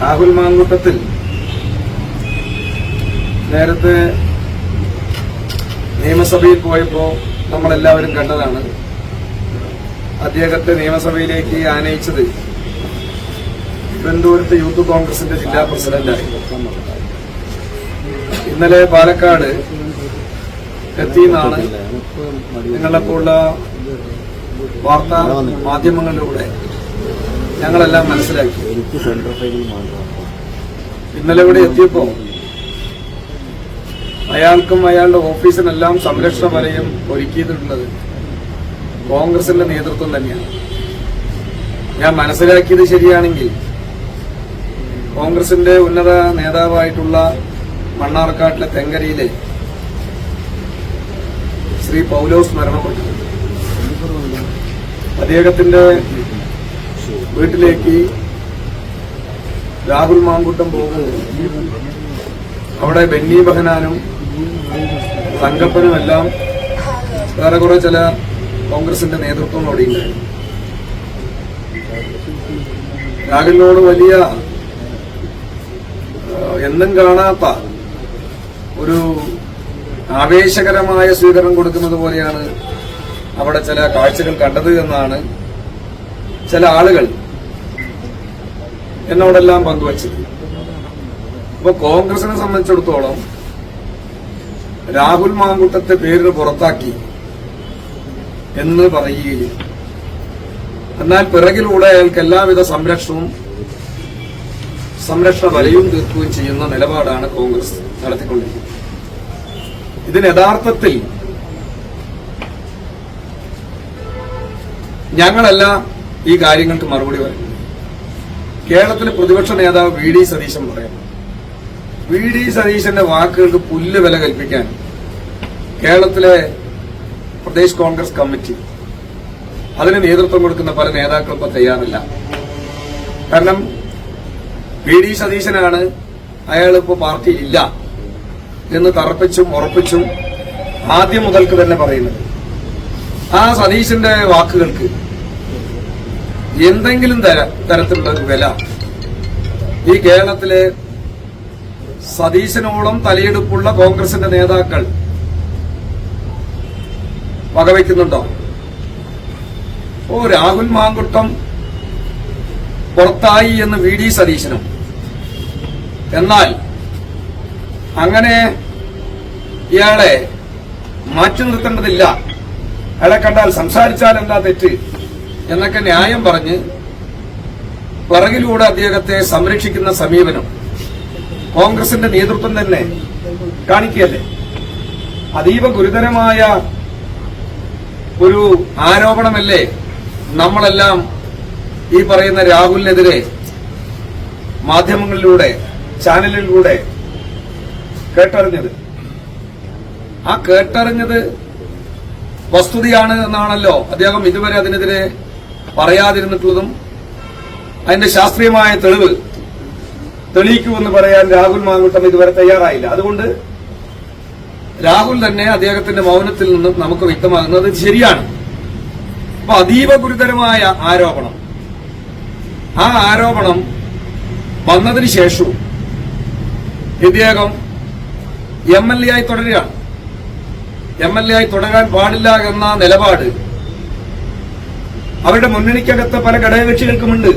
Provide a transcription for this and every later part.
രാഹുൽ മാങ്കൂട്ടത്തിൽ നേരത്തെ നിയമസഭയിൽ പോയപ്പോൾ നമ്മളെല്ലാവരും കണ്ടതാണ്. അദ്ദേഹത്തെ നിയമസഭയിലേക്ക് ആനയിച്ചത് തിരുവനന്തപുരത്ത് യൂത്ത് കോൺഗ്രസിന്റെ ജില്ലാ പ്രസിഡന്റായി. ഇന്നലെ പാലക്കാട് എത്തിയെന്നാണ് നിങ്ങളെപ്പോലുള്ള വാർത്താ മാധ്യമങ്ങളിലൂടെ ഞങ്ങളെല്ലാം മനസ്സിലാക്കി. എനിക്ക് സെൻട്രൽ ഇന്നലെ ഇവിടെ എത്തിയപ്പോ അയാൾക്കും അയാളുടെ ഓഫീസിനെല്ലാം സംരക്ഷണ വലയം ഒരുക്കിയിട്ടുള്ളത് കോൺഗ്രസിന്റെ നേതൃത്വം തന്നെയാണ്. ഞാൻ മനസ്സിലാക്കിയത് ശരിയാണെങ്കിൽ കോൺഗ്രസിന്റെ ഉന്നത നേതാവായിട്ടുള്ള മണ്ണാർക്കാട്ടിലെ തെങ്കരയിലെ ശ്രീ പൗലോസ് മരണപ്പെട്ടു. അദ്ദേഹത്തിന്റെ വീട്ടിലേക്ക് രാഹുൽ മാങ്കുട്ടം പോകുന്നത് അവിടെ ബെന്നി ബഹനാനും തങ്കപ്പനുമെല്ലാം വേറെ കുറെ ചില കോൺഗ്രസിന്റെ നേതൃത്വം അവിടെ രാഹുലിനോട് വലിയ എന്നും കാണാത്ത ഒരു ആവേശകരമായ സ്വീകരണം കൊടുക്കുന്നത് പോലെയാണ് അവിടെ ചില കാഴ്ചകൾ കണ്ടത് എന്നാണ് ചില ആളുകൾ എന്നോടെല്ലാം പങ്കുവച്ചത്. അപ്പൊ കോൺഗ്രസിനെ സംബന്ധിച്ചിടത്തോളം രാഹുൽ മാങ്കുട്ടത്തെ പേരിന് പുറത്താക്കി എന്ന് പറയുകയും എന്നാൽ പിറകിലൂടെ അയാൾക്ക് എല്ലാവിധ സംരക്ഷണവും സംരക്ഷണ വലയും തീർക്കുകയും ചെയ്യുന്ന നിലപാടാണ് കോൺഗ്രസ് നടത്തിക്കൊണ്ടിരിക്കുന്നത്. ഇതിന് യഥാർത്ഥത്തിൽ ഞങ്ങളല്ല ഈ കാര്യങ്ങൾക്ക് മറുപടി പറയും. കേരളത്തിലെ പ്രതിപക്ഷ നേതാവ് വി ഡി സതീശൻ പറയാം. വി ഡി സതീശന്റെ വാക്കുകൾക്ക് പുല്ല് വില കൽപ്പിക്കാൻ കേരളത്തിലെ പ്രദേശ് കോൺഗ്രസ് കമ്മിറ്റി അതിന് നേതൃത്വം കൊടുക്കുന്ന പല നേതാക്കളും ഇപ്പൊ തയ്യാറില്ല. കാരണം വി ഡി സതീശനാണ് അയാൾ ഇപ്പോൾ പാർട്ടിയിൽ ഇല്ല എന്ന് തറപ്പിച്ചും ഉറപ്പിച്ചും ആദ്യം മുതൽക്ക് തന്നെ പറയുന്നത്. ആ സതീശന്റെ വാക്കുകൾക്ക് എന്തെങ്കിലും തര തരത്തിലുള്ള വില. ഈ കേരളത്തിലെ സതീശനോളം തലയെടുപ്പുള്ള കോൺഗ്രസിന്റെ നേതാക്കൾ വകവയ്ക്കുന്നുണ്ടോ? ഓ രാഹുൽ മാങ്കുട്ടം പുറത്തായി എന്ന് വി ഡി സതീശനും. എന്നാൽ അങ്ങനെ ഇയാളെ മാറ്റി നിർത്തേണ്ടതില്ല. അയാളെ കണ്ടാൽ സംസാരിച്ചാൽ എന്താ തെറ്റ്? എന്നൊക്കെ ന്യായം പറഞ്ഞ് പിറകിലൂടെ അദ്ദേഹത്തെ സംരക്ഷിക്കുന്ന സമീപനം കോൺഗ്രസിന്റെ നേതൃത്വം തന്നെ കാണിക്കുകയല്ലേ? അതീവ ഗുരുതരമായ ഒരു ആരോപണമല്ലേ നമ്മളെല്ലാം ഈ പറയുന്ന രാഹുലിനെതിരെ മാധ്യമങ്ങളിലൂടെ ചാനലിലൂടെ കേട്ടറിഞ്ഞത്? ആ കേട്ടറിഞ്ഞത് വസ്തുതയാണ് എന്നാണല്ലോ അദ്ദേഹം ഇതുവരെ അതിനെതിരെ പറയാതിരുന്നിട്ടുള്ളതും അതിന്റെ ശാസ്ത്രീയമായ തെളിവ് തെളിയിക്കുമെന്ന് പറയാൻ രാഹുൽ മാങ്കുട്ടം ഇതുവരെ തയ്യാറായില്ല. അതുകൊണ്ട് രാഹുൽ തന്നെ അദ്ദേഹത്തിന്റെ മൗനത്തിൽ നിന്നും നമുക്ക് വ്യക്തമാകുന്നത് ശരിയാണ്. അപ്പൊ അതീവ ഗുരുതരമായ ആരോപണം. ആ ആരോപണം വന്നതിന് ശേഷവും ഇദ്ദേഹം എം എൽ എ ആയി തുടരുകയാണ്. എം എൽ എ ആയി തുടരാൻ പാടില്ല എന്ന നിലപാട് അവരുടെ മുന്നണിക്കകത്ത് പല ഘടകകക്ഷികൾക്കുമുണ്ട്.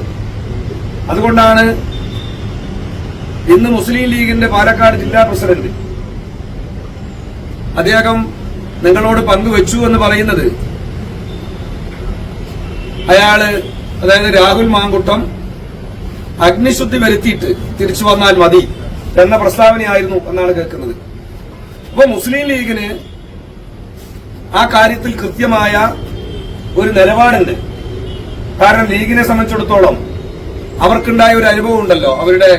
അതുകൊണ്ടാണ് ഇന്ന് മുസ്ലിം ലീഗിന്റെ പാലക്കാട് ജില്ലാ പ്രസിഡന്റ് അദ്ദേഹം നിങ്ങളോട് പങ്കുവച്ചു എന്ന് പറയുന്നത് അയാൾ അതായത് രാഹുൽ മാങ്കുട്ടം അഗ്നിശുദ്ധി വരുത്തിയിട്ട് തിരിച്ചു വന്നാൽ മതി എന്ന പ്രസ്താവനയായിരുന്നു എന്നാണ് കേൾക്കുന്നത്. അപ്പൊ മുസ്ലിം ലീഗിന് ആ കാര്യത്തിൽ കൃത്യമായ ഒരു നിലപാടുണ്ട്. കാരണം ലീഗിനെ സംബന്ധിച്ചിടത്തോളം അവർക്കുണ്ടായ ഒരു അനുഭവം ഉണ്ടല്ലോ. അവരുടെ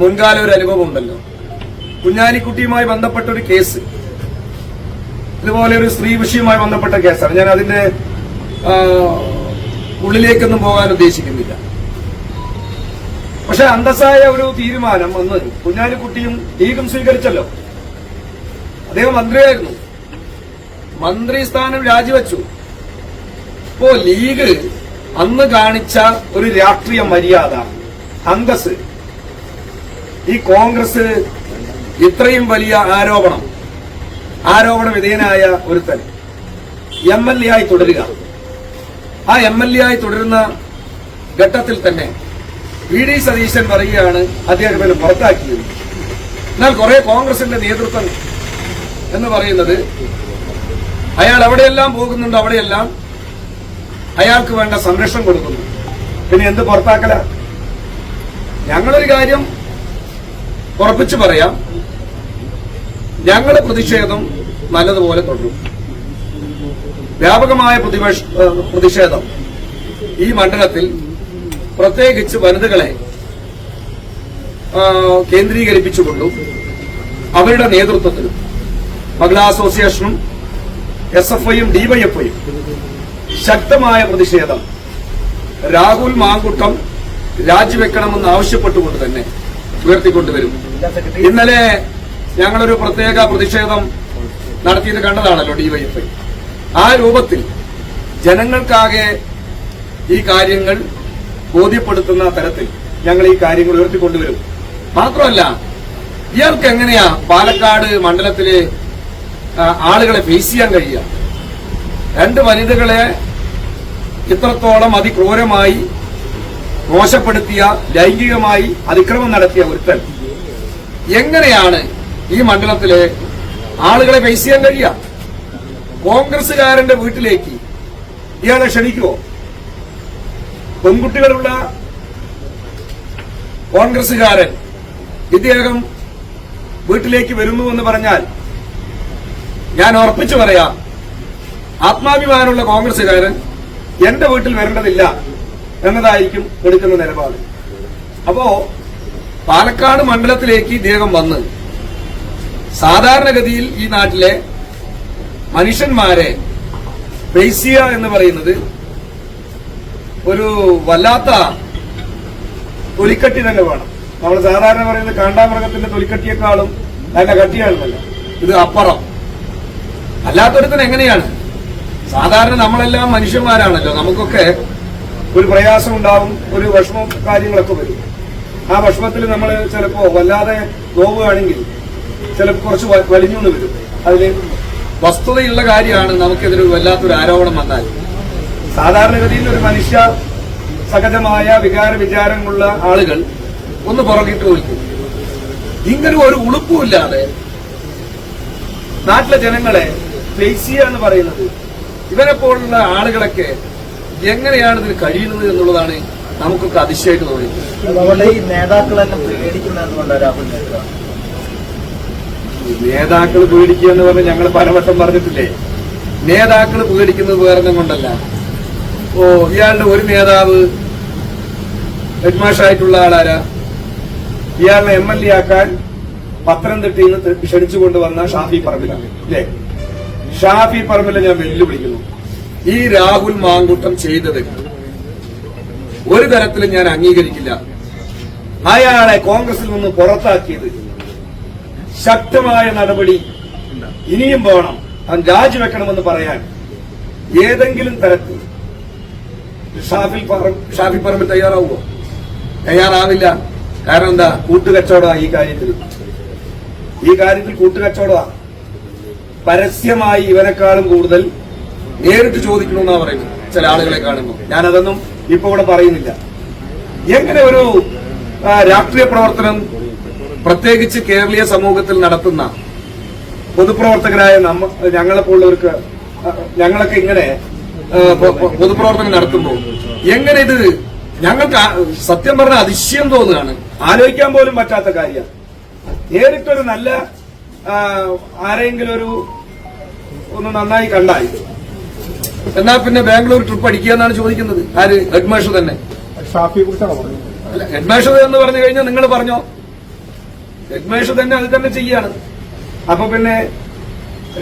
മുൻകാല ഒരു അനുഭവം ഉണ്ടല്ലോ. കുഞ്ഞാലിക്കുട്ടിയുമായി ബന്ധപ്പെട്ട ഒരു കേസ്. ഇതുപോലെ ഒരു സ്ത്രീ വിഷയവുമായി ബന്ധപ്പെട്ട കേസാണ്. ഞാൻ അതിന്റെ ഉള്ളിലേക്കൊന്നും പോകാൻ ഉദ്ദേശിക്കുന്നില്ല. പക്ഷെ അന്തസ്സായ ഒരു തീരുമാനം അന്ന് കുഞ്ഞാലിക്കുട്ടിയും ലീഗും സ്വീകരിച്ചല്ലോ. അദ്ദേഹം മന്ത്രിയായിരുന്നു. മന്ത്രി സ്ഥാനം രാജിവെച്ചു. ഇപ്പോ ലീഗ് അന്ന് കാണിച്ച ഒരു രാഷ്ട്രീയ മര്യാദ അന്തസ് ഈ കോൺഗ്രസ് ഇത്രയും വലിയ ആരോപണം ആരോപണ വിധേയനായ ഒരുത്തൻ എം എൽ എ ആയി തുടരുക. ആ എം എൽ എ ആയി തുടരുന്ന ഘട്ടത്തിൽ തന്നെ വി ഡി സതീശൻ പറയുകയാണ് അദ്ദേഹത്തിന് പുറത്താക്കിയത്. എന്നാൽ കുറെ കോൺഗ്രസിന്റെ നേതൃത്വം എന്ന് പറയുന്നത് അയാൾ എവിടെയെല്ലാം പോകുന്നുണ്ടോ അവിടെയെല്ലാം അയാൾക്ക് വേണ്ട സംരക്ഷണം കൊടുക്കുന്നു. പിന്നെ എന്ത് പുറത്താക്കല? ഞങ്ങളൊരു കാര്യം ഉറപ്പിച്ചു പറയാം. ഞങ്ങളുടെ പ്രതിഷേധം നല്ലതുപോലെ തുടരും. വ്യാപകമായ പ്രതിഷേധം ഈ മണ്ഡലത്തിൽ പ്രത്യേകിച്ച് വനിതകളെ കേന്ദ്രീകരിപ്പിച്ചുകൊണ്ടും അവരുടെ നേതൃത്വത്തിലും മഹിളാ അസോസിയേഷനും എസ് എഫ് ഐയും ഡിവൈഎഫ്ഐയും ശക്തമായ പ്രതിഷേധം. രാഹുൽ മാങ്കുട്ടം രാജിവെക്കണമെന്ന് ആവശ്യപ്പെട്ടുകൊണ്ട് തന്നെ ഉയർത്തിക്കൊണ്ടുവരും. ഇന്നലെ ഞങ്ങളൊരു പ്രത്യേക പ്രതിഷേധം നടത്തിയത് കണ്ടതാണല്ലോ ഡിവൈഎഫ്ഐ ആ രൂപത്തിൽ ജനങ്ങൾക്കാകെ ഈ കാര്യങ്ങൾ ബോധ്യപ്പെടുത്തുന്ന തരത്തിൽ ഞങ്ങൾ ഈ കാര്യങ്ങൾ ഉയർത്തിക്കൊണ്ടുവരും. മാത്രമല്ല ഇയാൾക്ക് എങ്ങനെയാ പാലക്കാട് മണ്ഡലത്തിലെ ആളുകളെ ഫേസ് ചെയ്യാൻ കഴിയുക? രണ്ട് വനിതകളെ ഇത്രത്തോളം അതിക്രൂരമായി മോശപ്പെടുത്തിയ ലൈംഗികമായി അതിക്രമം നടത്തിയ ഒരുത്തൻ. എങ്ങനെയാണ് ഈ മണ്ഡലത്തിലെ ആളുകളെ ഫേസ് ചെയ്യാൻ കഴിയുക? കോൺഗ്രസുകാരന്റെ വീട്ടിലേക്ക് ഇയാളെ ക്ഷണിക്കുവോ? പെൺകുട്ടികളുള്ള കോൺഗ്രസുകാരൻ ഇദ്ദേഹം വീട്ടിലേക്ക് വരുന്നു എന്ന് പറഞ്ഞാൽ ഞാൻ ഉറപ്പിച്ചു പറയാം ആത്മാഭിമാനമുള്ള കോൺഗ്രസുകാരൻ എന്റെ വീട്ടിൽ വരേണ്ടതില്ല എന്നതായിരിക്കും എടുക്കുന്ന നിലപാട്. അപ്പോ പാലക്കാട് മണ്ഡലത്തിലേക്ക് ഇദ്ദേഹം വന്ന് സാധാരണഗതിയിൽ ഈ നാട്ടിലെ മനുഷ്യന്മാരെ പേസിയ എന്ന് പറയുന്നത് ഒരു വല്ലാത്ത തൊലിക്കട്ടി തന്നെ വേണം. നമ്മൾ സാധാരണ പറയുന്നത് കാണ്ടാമൃഗത്തിന്റെ തൊലിക്കട്ടിയേക്കാളും നല്ല കട്ടിയാണെന്നല്ല ഇത് അപ്പുറം. അല്ലാത്തൊരുത്തൻ എങ്ങനെയാണ്? സാധാരണ നമ്മളെല്ലാം മനുഷ്യന്മാരാണല്ലോ. നമുക്കൊക്കെ ഒരു പ്രയാസം ഉണ്ടാവും ഒരു വിഷമം കാര്യങ്ങളൊക്കെ വരും. ആ വിഷമത്തിൽ നമ്മൾ ചിലപ്പോ വല്ലാതെ നോവുകയാണെങ്കിൽ ചിലപ്പോൾ കുറച്ച് വലിഞ്ഞുകൊണ്ട് വരും. അതിൽ വസ്തുതയുള്ള കാര്യമാണ് നമുക്കെതിരെ വല്ലാത്തൊരു ആരോപണം വന്നാൽ. സാധാരണഗതിയിൽ ഒരു മനുഷ്യ സഹജമായ വികാര വിചാരമുള്ള ആളുകൾ ഒന്ന് പുറകിട്ട് വിളിക്കും ഇങ്ങനെ ഒരു ഉളുപ്പുമില്ലാതെ നാട്ടിലെ ജനങ്ങളെ ഫേസ് ചെയ്യുക എന്ന് പറയുന്നത് ഇവരെ പോലുള്ള ആളുകളൊക്കെ എങ്ങനെയാണ് ഇതിന് കഴിയുന്നത് എന്നുള്ളതാണ് നമുക്കൊക്കെ അതിശയമായിട്ട് തോന്നിയത് നേതാക്കളെല്ലാം പേടിക്കുന്നതുകൊണ്ടാണ് രാഹുൽ നേതാക്കൾ പേടിക്കുക എന്ന് പറഞ്ഞ് ഞങ്ങൾ പലവട്ടം പറഞ്ഞിട്ടില്ലേ? നേതാക്കൾ പേടിക്കുന്നത് വേറെ കൊണ്ടല്ല. ഓ ഇയാളുടെ ഒരു നേതാവ് ഹെഡ്മാഷായിട്ടുള്ള ആളാരാ? ഇയാളെ എം എൽ എ ആക്കാൻ പത്തനംതിട്ടയിൽ നിന്ന് ക്ഷണിച്ചുകൊണ്ട് വന്ന ഷാഫി പറമ്പിലാണ് അല്ലേ ഷാഫി പറമ്പിലെ ഞാൻ വെല്ലുവിളിക്കുന്നു. ഈ രാഹുൽ മാങ്കുട്ടം ചെയ്തത് ഒരു തരത്തിലും ഞാൻ അംഗീകരിക്കില്ല. അയാളെ കോൺഗ്രസിൽ നിന്ന് പുറത്താക്കിയത് ശക്തമായ നടപടി ഇനിയും വേണം. അവൻ രാജിവെക്കണമെന്ന് പറയാൻ ഏതെങ്കിലും തരത്തിൽ ഷാഫിൽ ഷാഫി പറമ്പിൽ തയ്യാറാവുമോ? തയ്യാറാവില്ല. കാരണം എന്താ? കൂട്ടുകച്ചവടമാണ് ഈ കാര്യത്തിൽ. ഈ കാര്യത്തിൽ കൂട്ടുകച്ചവടമാണ് പരസ്യമായി ഇവനെക്കാളും കൂടുതൽ നേരിട്ട് ചോദിക്കണമെന്നാ പറയുന്നത്. ചില ആളുകളെ കാണുമ്പോൾ. ഞാനതൊന്നും ഇപ്പൊ ഇവിടെ പറയുന്നില്ല. എങ്ങനെ ഒരു രാഷ്ട്രീയ പ്രവർത്തനം പ്രത്യേകിച്ച് കേരളീയ സമൂഹത്തിൽ നടത്തുന്ന പൊതുപ്രവർത്തകരായ നമ്മ ഞങ്ങളെപ്പോലുള്ളവർക്ക് ഞങ്ങളൊക്കെ ഇങ്ങനെ പൊതുപ്രവർത്തനം നടത്തുമ്പോൾ എങ്ങനെ ഇത് ഞങ്ങൾക്ക് സത്യം പറഞ്ഞ അതിശയം തോന്നുകയാണ്. ആലോചിക്കാൻ പോലും പറ്റാത്ത കാര്യം. നേരിട്ടൊരു നല്ല ആരെങ്കിലും ഒരു ഒന്ന് നന്നായി കണ്ടായി എന്നാ പിന്നെ ബാംഗ്ലൂർ ട്രിപ്പ് അടിക്കുക എന്നാണ് ചോദിക്കുന്നത്. ആര്? ഹെഡ്മാഷ് തന്നെ. അല്ല ഹെഡ്മാഷ് എന്ന് പറഞ്ഞു കഴിഞ്ഞാൽ നിങ്ങൾ പറഞ്ഞോ? ഹെഡ്മാഷ് തന്നെ അത് തന്നെ ചെയ്യാണ്. അപ്പൊ പിന്നെ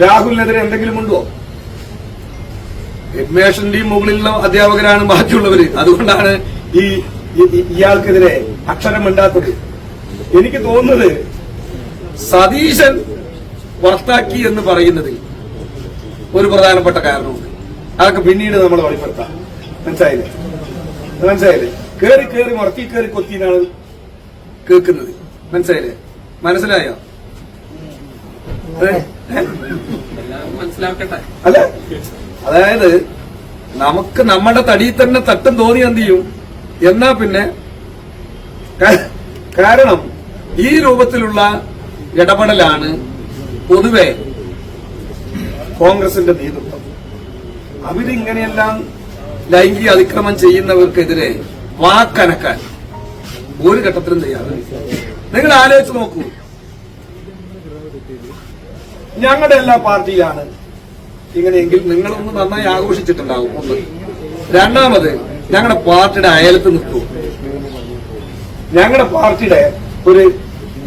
രാഹുലിനെതിരെ എന്തെങ്കിലും ഉണ്ടോ? ഹെഡ്മാഷിന്റെയും മുകളിലുള്ള അധ്യാപകരാണ് ബാക്കിയുള്ളവര്. അതുകൊണ്ടാണ് ഈ ഇയാൾക്കെതിരെ അക്ഷരം മിണ്ടാത്തത് എനിക്ക് തോന്നുന്നത് സതീശൻ പുറത്താക്കി എന്ന് പറയുന്നതിൽ ഒരു പ്രധാനപ്പെട്ട കാരണമുണ്ട്. അതൊക്കെ പിന്നീട് നമ്മൾ വെളിപ്പെടുത്താം. മനസ്സിലായില്ലേ? മനസ്സിലായില്ലേ? കേറി കേറി മുറത്തി കേറി കൊത്തിനാണ് കേൾക്കുന്നത്. മനസ്സിലായില്ലേ? മനസ്സിലായോ? മനസ്സിലാക്കട്ടെ അല്ല അതായത് നമുക്ക് നമ്മുടെ തടിയിൽ തന്നെ തട്ടും തോന്നി എന്ത് ചെയ്യും? എന്നാ പിന്നെ? കാരണം ഈ രൂപത്തിലുള്ള ഇടപെടലാണ് പൊതുവെ കോൺഗ്രസിന്റെ നേതൃത്വം. അവരിങ്ങനെയെല്ലാം ലൈംഗിക അതിക്രമം ചെയ്യുന്നവർക്കെതിരെ വാക്കനക്കാൻ ഒരു ഘട്ടത്തിലും തയ്യാറായി നിങ്ങൾ ആലോചിച്ച് നോക്കൂ. ഞങ്ങളുടെ എല്ലാ പാർട്ടിയിലാണ് ഇങ്ങനെയെങ്കിൽ നിങ്ങളൊന്ന് നന്നായി ആഘോഷിച്ചിട്ടുണ്ടാവും ഒന്ന്. രണ്ടാമത് ഞങ്ങളുടെ പാർട്ടിയുടെ അയലത്ത് നിർത്തൂ. ഞങ്ങളുടെ പാർട്ടിയുടെ ഒരു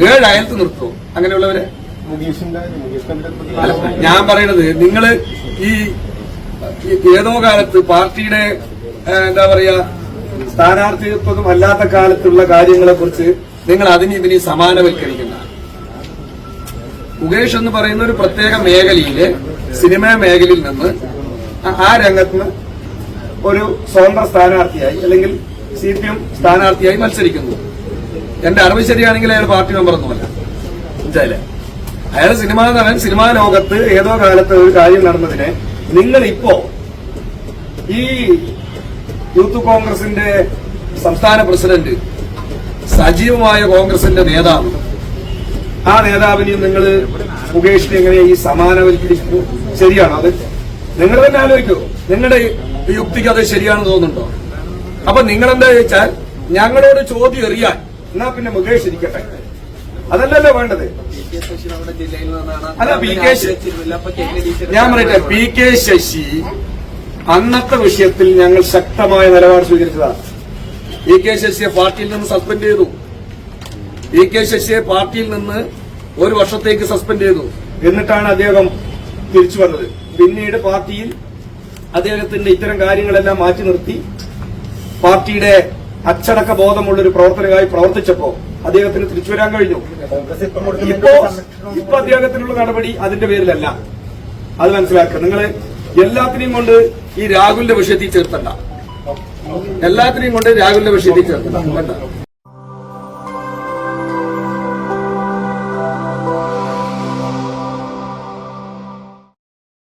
ഏഴ് അയലത്ത് നിർത്തൂ. അങ്ങനെയുള്ളവരെ? ഞാൻ പറയണത് നിങ്ങൾ ഈ ഏതോ കാലത്ത് പാർട്ടിയുടെ എന്താ പറയാ സ്ഥാനാർത്ഥിത്വം അല്ലാത്ത കാലത്തുള്ള കാര്യങ്ങളെ കുറിച്ച് നിങ്ങൾ അതിന് ഇതിനെ സമാനവൽക്കരിക്കുന്ന. മുകേഷ് എന്ന് പറയുന്ന ഒരു പ്രത്യേക മേഖലയിൽ സിനിമാ മേഖലയിൽ നിന്ന് ആ- ആ രംഗത്ത് ഒരു സ്വതന്ത്ര സ്ഥാനാർത്ഥിയായി അല്ലെങ്കിൽ സി പി എം സ്ഥാനാർത്ഥിയായി മത്സരിക്കുന്നു. എന്റെ അറിവ് ശരിയാണെങ്കിൽ അയാൾ പാർട്ടി മെമ്പർ ഒന്നുമല്ല മനസ്സിലായില്ലേ? അയാൾ സിനിമാ നടൻ സിനിമാ ലോകത്ത് ഏതോ കാലത്ത് ഒരു കാര്യം നടന്നതിനെ നിങ്ങൾ ഇപ്പോ ഈ യൂത്ത് കോൺഗ്രസിന്റെ സംസ്ഥാന പ്രസിഡന്റ് സജീവമായ കോൺഗ്രസിന്റെ നേതാവ്. ആ നേതാവിനെയും നിങ്ങൾ മുകേഷിനെ എങ്ങനെ ഈ സമാനവൽക്കരിക്കുന്നു ശരിയാണോ അത്? നിങ്ങൾ തന്നെ ആലോചിക്കൂ. നിങ്ങളുടെ യുക്തിക്ക് അത് ശരിയാണെന്ന് തോന്നുന്നുണ്ടോ? അപ്പൊ നിങ്ങൾ എന്താ ചോദിച്ചാൽ ഞങ്ങളോട് ചോദ്യം എറിയാൻ. എന്നാ പിന്നെ മുകേഷ് ഇരിക്കട്ടെ. അതല്ലല്ലോ വേണ്ടത്. അല്ല, ഞാൻ പറയട്ടെ പി കെ ശശി അന്നത്തെ വിഷയത്തിൽ ഞങ്ങൾ ശക്തമായ നിലപാട് സ്വീകരിച്ചതാണ്. ഇ കെ ശശിയെ പാർട്ടിയിൽ നിന്ന് സസ്പെൻഡ് ചെയ്തു. ഇ കെ ശശിയെ പാർട്ടിയിൽ നിന്ന് ഒരു വർഷത്തേക്ക് സസ്പെൻഡ് ചെയ്തു. എന്നിട്ടാണ് അദ്ദേഹം തിരിച്ചു വന്നത്. പിന്നീട് പാർട്ടിയിൽ അദ്ദേഹത്തിന്റെ ഇത്തരം കാര്യങ്ങളെല്ലാം മാറ്റി നിർത്തി. പാർട്ടിയുടെ അച്ചടക്ക ബോധമുള്ളൊരു ഒരു പ്രവർത്തിച്ചപ്പോൾ പ്രവർത്തിച്ചപ്പോ അദ്ദേഹത്തിന് തിരിച്ചു വരാൻ കഴിഞ്ഞു. ഇപ്പം ഇപ്പോ അദ്ദേഹത്തിനുള്ള നടപടി അതിന്റെ പേരിലല്ല. അത് മനസ്സിലാക്കുക. നിങ്ങൾ എല്ലാത്തിനെയും കൊണ്ട് ഈ രാഹുലിന്റെ വിഷയത്തിൽ ചേർത്തണ്ട. എല്ലാത്തിനെയും കൊണ്ട് രാഹുലിന്റെ വിഷയത്തിൽ ചേർത്തണ്ട.